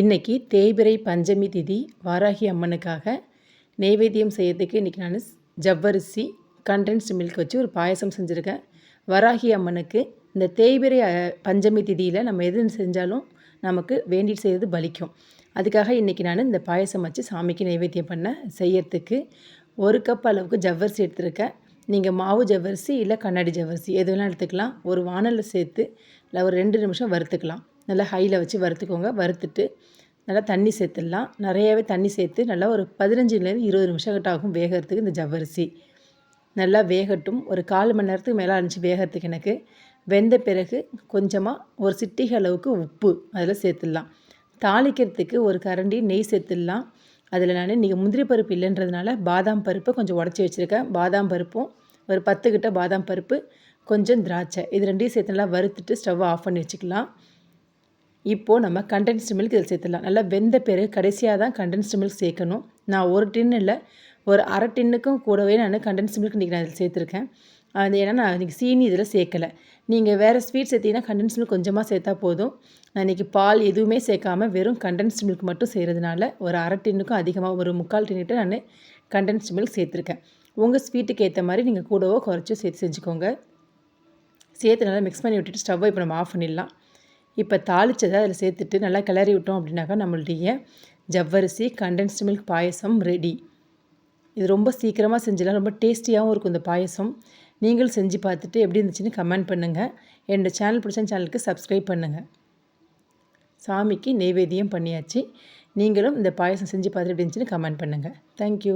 இன்றைக்கி தேய்பிறை பஞ்சமி திதி வாராகி அம்மனுக்காக நெய்வேத்தியம் செய்யறதுக்கு இன்றைக்கி நான் ஜவ்வரிசி கண்டென்ஸ்டு மில்க் வச்சு ஒரு பாயசம் செஞ்சுருக்கேன். வராகி அம்மனுக்கு இந்த தேய்பிரை பஞ்சமி திதியில் நம்ம எது செஞ்சாலும் நமக்கு வேண்டிட்டு செய்கிறது பலிக்கும். அதுக்காக இன்றைக்கி நான் இந்த பாயசம் வச்சு சாமிக்கு நைவேத்தியம் பண்ண செய்யறதுக்கு ஒரு கப் அளவுக்கு ஜவ்வரிசி எடுத்திருக்கேன். நீங்கள் மாவு ஜவ்வரிசி இல்லை கண்ணாடி ஜவ்வரிசி எது வேணாலும் எடுத்துக்கலாம். ஒரு வானலில் சேர்த்து இல்லை ஒரு ரெண்டு நிமிஷம் வறுத்துக்கலாம். நல்லா ஹையில் வச்சு வறுத்துக்கோங்க. வறுத்துட்டு நல்லா தண்ணி சேர்த்துடலாம். நிறையாவே தண்ணி சேர்த்து நல்லா ஒரு பதினஞ்சுலேருந்து இருபது நிமிஷம் கிட்ட ஆகும் வேகிறதுக்கு இந்த ஜவ்வரிசி. நல்லா வேகட்டும். ஒரு கால் மணி நேரத்துக்கு மேலே அனுப்பிச்சி வேகிறதுக்கு எனக்கு. வெந்த பிறகு கொஞ்சமாக ஒரு சிட்டிகை அளவுக்கு உப்பு அதில் சேர்த்துடலாம். தாளிக்கிறதுக்கு ஒரு கரண்டி நெய் சேர்த்துடலாம். அதில் நான் இன்றைக்கி முந்திரி பருப்பு இல்லைன்றதுனால பாதாம் பருப்பை கொஞ்சம் உடச்சி வச்சுருக்கேன். பாதாம் பருப்பும் ஒரு பத்து கிட்ட பாதாம் பருப்பு கொஞ்சம் திராட்சை. இது ரெண்டையும் சேர்த்து நல்லா வறுத்துட்டு ஸ்டவ்வை ஆஃப் பண்ணி வச்சுக்கலாம். இப்போது நம்ம கண்டென்ஸ்டு மில்க் இதில் சேர்த்துடலாம். நல்லா வெந்த பிறகு கடைசியாக தான் கண்டென்ஸ்டு மில்க் சேர்க்கணும். நான் ஒரு டின்னு இல்லை ஒரு அரை டின்னுக்கும் கூடவே நான் கண்டென்ஸ்டு மில்க் இன்றைக்கி நான் இதில் சேர்த்துருக்கேன். அது ஏன்னா நான் இன்றைக்கி சீனி இதில் சேர்க்கலை. நீங்கள் வேறு ஸ்வீட் சேர்த்தீங்கன்னா கண்டென்ஸ் மில்க் கொஞ்சமாக சேர்த்தா போதும். நான் இன்றைக்கி பால் எதுவுமே சேர்க்காமல் வெறும் கண்டென்ஸ்டு மில்க் மட்டும் செய்கிறதுனால ஒரு அரை டின்னுக்கும் அதிகமாக ஒரு முக்கால் டின்னுட்டு நான் கண்டென்ஸ்டு மில்க் சேர்த்துருக்கேன். உங்கள் ஸ்வீட்டுக்கு ஏற்ற மாதிரி நீங்கள் கூடவோ குறைச்சோ சேர்த்து செஞ்சுக்கோங்க. சேர்த்து நல்லா மிக்ஸ் பண்ணி விட்டுட்டு ஸ்டவ்வை இப்போ நம்ம ஆஃப் பண்ணிடலாம். இப்போ தாளித்ததை அதில் சேர்த்துட்டு நல்லா கிளறி விட்டோம் அப்படின்னாக்கா நம்மளுடைய ஜவ்வரிசி கண்டென்ஸ்டு மில்க் பாயசம் ரெடி இது ரொம்ப சீக்கிரமாக செஞ்சிடலாம். ரொம்ப டேஸ்டியாகவும் இருக்கும் இந்த பாயசம். நீங்கள் செஞ்சு பார்த்துட்டு எப்படி இருந்துச்சுன்னு கமெண்ட் பண்ணுங்கள் என்னோடய சேனல் பிடிச்ச சேனலுக்கு சப்ஸ்கிரைப் பண்ணுங்கள் சாமிக்கு நெய்வேத்தியம் பண்ணியாச்சு. நீங்களும் இந்த பாயசம் செஞ்சு பார்த்துட்டு எப்படி இருந்துச்சுன்னு கமெண்ட் பண்ணுங்கள் தேங்க்யூ